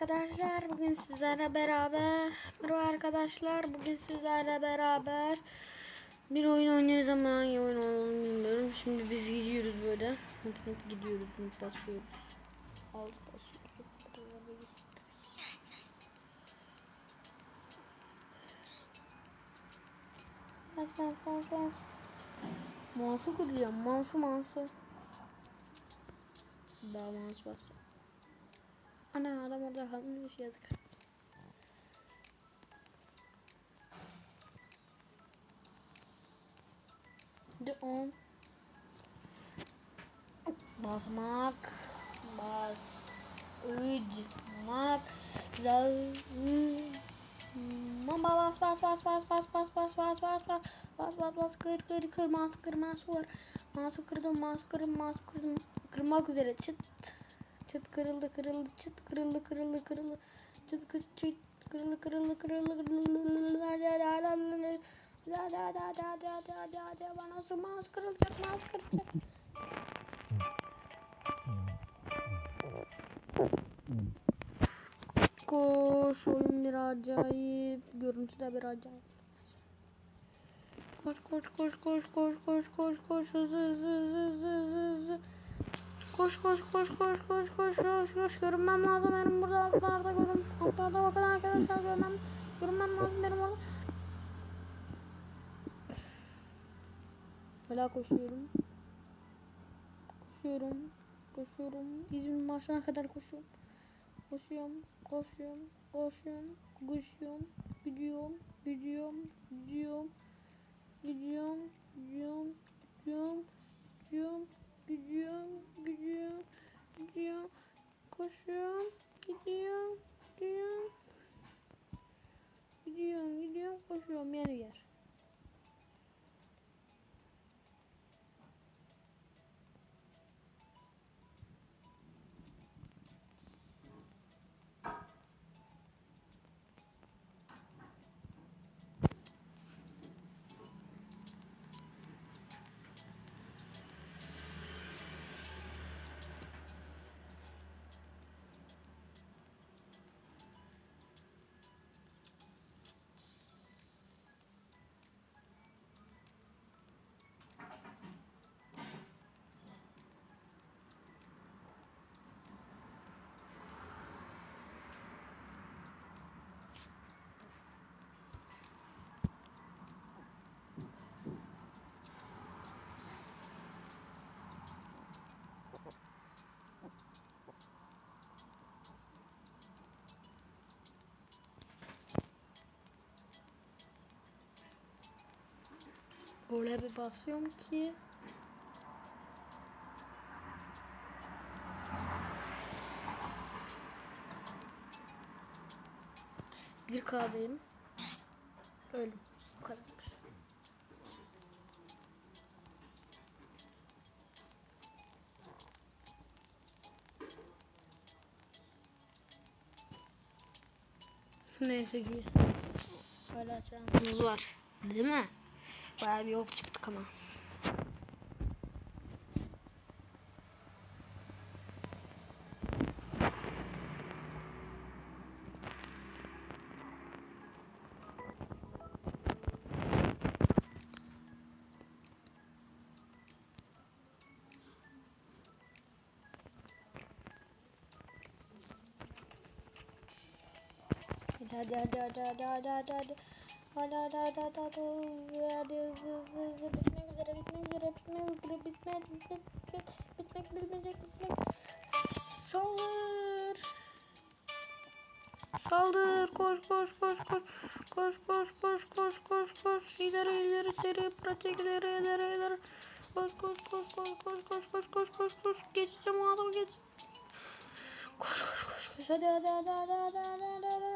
Arkadaşlar bugün sizlerle beraber Merhaba arkadaşlar bugün sizlerle beraber bir oyun oynuyoruz ama hangi oyun olduğunu bilmiyorum. Şimdi biz gidiyoruz böyle. Hop hop gidiyoruz, hop basıyoruz. Alt basıyoruz. Bas bas bas bas. Mouse'u kıracağım. Mouse'u mouse'u. Daha mouse bas. Ana adam orada kalmış yazık. De on. Basmak. Bas. Ucmak. Zağ. Mama bas bas bas bas bas bas bas bas bas bas bas bas bas kır kır kır mas kır mas var mas kırdım mas kırdım mas kırdım kırmak üzere çıt Çıt kırıldı kırıldı çıt kırıldı kırıldı kırıldı. Çıt kırıldı çıt kırıldı kırıldı kırıldı kırıldı. Da da da da da da da da bana nasıl mouse kırılacak mouse kırılacak. Koş oyun bir acayip görüntü de bir acayip. Koş koş koş koş koş koş koş koş hızlı hızlı hızlı hızlı hızlı. Koş koş koş koş koş koş koş koş. Görünmem lazım. Benim burada altlarda görün altlarda bakın arkadaşlar görmem görünmem lazım benim orada. Hala koşuyorum. Koşuyorum koşuyorum. İzmir maçına kadar koşuyorum. Koşuyorum koşuyorum koşuyorum koşuyorum. Gidiyorum gidiyorum gidiyorum gidiyorum koşuyorum gidiyorum gidiyorum. Gidiyorum gidiyorum koşuyorum yer yer Öyle bir basıyorum ki Bir K'dayım. Öldüm. Bu kadarmış. Neyse ki hala şansımız var. Değil mi? Bayağı bir yol çıktık ama. Hadi hadi hadi hadi hadi hadi hadi. Hadi hadi hadi hadi hadi hadi hızlı hızlı hızlı bitmek üzere bitmek üzere bitmek üzere bitmek bitmek bitmek bitmeyecek bitmek saldır saldır koş koş koş koş koş koş koş koş koş koş ileri ileri seri pratik ileri ileri ileri koş koş koş koş koş koş koş koş koş koş geçeceğim o adamı geç Koş koş koş koş hadi hadi hadi hadi hadi hadi hadi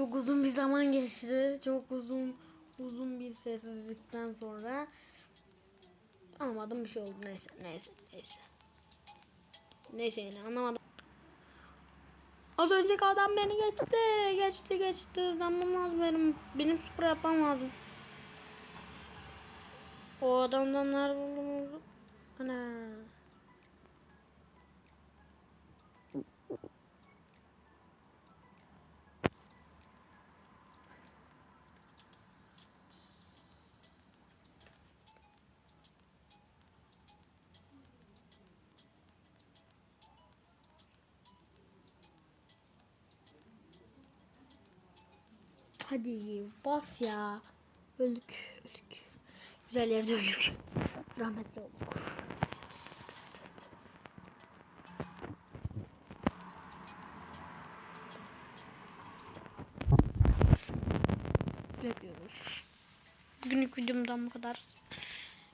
Çok uzun bir zaman geçti. Çok uzun uzun bir sessizlikten sonra anlamadım bir şey oldu. Neyse neyse neyse. Neyse yine anlamadım. Az önceki adam beni geçti. Geçti geçti. Hızlanmam lazım benim. Benim spor yapmam lazım. O adamdan nerede bulduğumuzu... Ana. Hadi bas ya. Öldük öldük. Güzel yerde öldük. Rahmetli olduk. Bekliyoruz. Bugünlük videomdan bu kadar.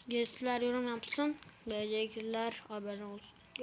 Gençler yorum yapsın. BC2'ler abone olsun.